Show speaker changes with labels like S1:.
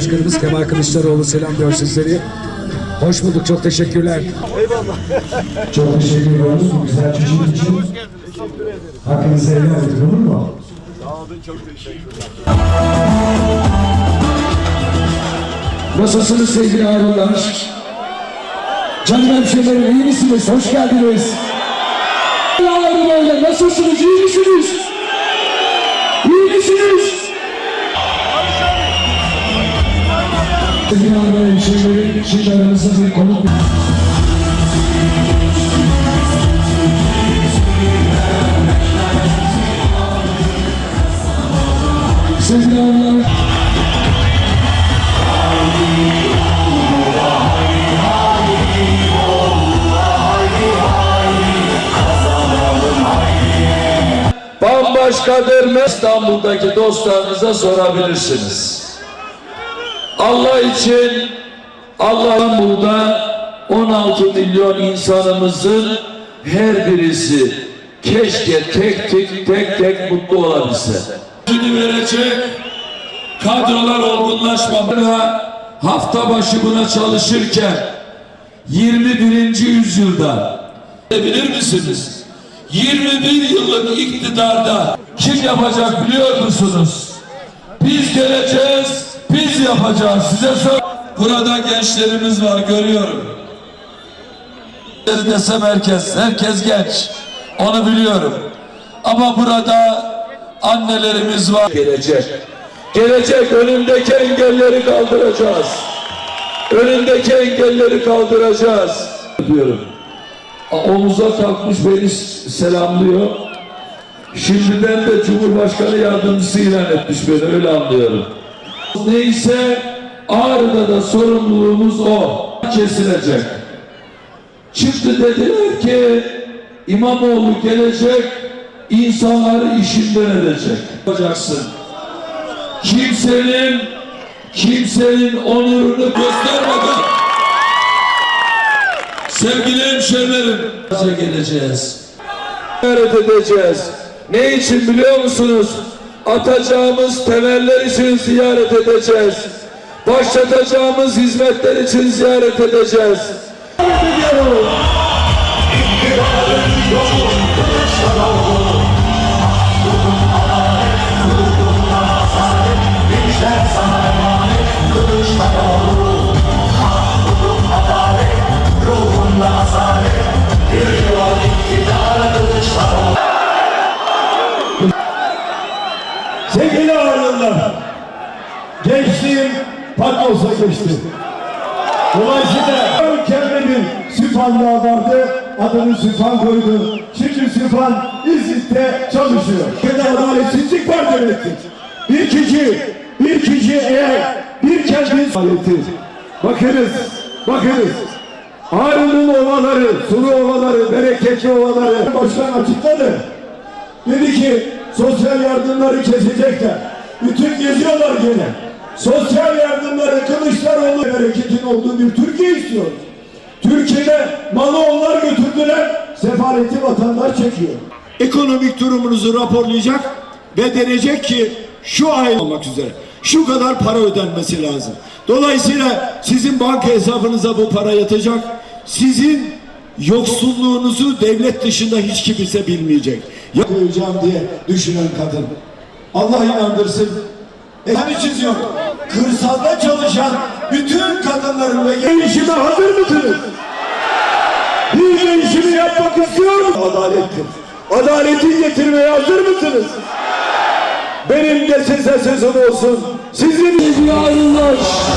S1: Başkanımız Kemal Kılıçdaroğlu selamlıyor sizleri. Hoş bulduk, çok teşekkürler. Çok teşekkür ediyoruz bu güzel çocuk için. Hakkınızı helal edin olur mu? Nasılsınız sevgili Harunlar? Canım hemşehrilerim iyi misiniz? Hoş geldiniz. Harun böyle nasılsınız? İyi misiniz? Şimdi aramızda bir konuk Sevgili Harunlar
S2: bambaşkadır mı? İstanbul'daki dostlarınıza sorabilirsiniz. Allah için Allah İstanbul'da 16 milyon insanımızın her birisi keşke tek tek tek tek mutlu olabilse. Şimdi verecek kadrolar olgunlaşmamına hafta başı buna çalışırken 21. yüzyılda bilir misiniz? 21 yıllık iktidarda kim yapacak biliyor musunuz? Biz geleceğiz, biz yapacağız. Size sor. Burada gençlerimiz var görüyorum. Desem herkes, herkes genç. Onu biliyorum. Ama burada annelerimiz var. Gelecek. Gelecek önündeki engelleri kaldıracağız. Önündeki engelleri kaldıracağız. Diyorum. Omuza takmış beni selamlıyor. Şimdiden de Cumhurbaşkanı yardımcısı ilan etmiş beni öyle anlıyorum. Neyse Ağrı'da da sorumluluğumuz o. Kesilecek. Çıktı dediler ki İmamoğlu gelecek insanları işinden edecek. Yapacaksın. Kimsenin kimsenin onurunu göstermeden Sevgili hemşehrilerim, geleceğiz. Ziyaret edeceğiz. Ne için biliyor musunuz? Atacağımız temeller için ziyaret edeceğiz. Başlatacağımız hizmetler için ziyaret edeceğiz.
S3: Sevgili ağırlılar, gençliğim Patmos'a geçti. Dolayısıyla ülkemde bir Süphan Dağı vardı, adını Süphan koydu. Şimdi Süphan İzmit'te çalışıyor. Ülkede adaletsizlik var demektir. Bir kişi, bir kişi eğer bir kendi adaleti, bakınız, bakınız. Ağrı'nın ovaları, sulu ovaları, bereketli ovaları başkan açıkladı. Dedi ki sosyal yardımları kesecekler. Bütün geziyorlar gene. Sosyal yardımları Kılıçdaroğlu bereketin olduğu bir Türkiye istiyoruz. Türkiye'de malı onlar götürdüler, sefaleti vatandaş çekiyor. Ekonomik durumunuzu raporlayacak ve denecek ki şu ay olmak üzere şu kadar para ödenmesi lazım. Dolayısıyla sizin banka hesabınıza bu para yatacak. Sizin yoksulluğunuzu devlet dışında hiç kimse bilmeyecek. Ya koyacağım diye düşünen kadın. Allah inandırsın. Efendim çiziyor. Kırsalda çalışan bütün kadınların ve değişime hazır mısınız? Bir değişimi yapmak istiyoruz. Adalettir. Adaleti getirmeye hazır mısınız? Benim de size sözüm olsun. Sizin
S1: Sevgili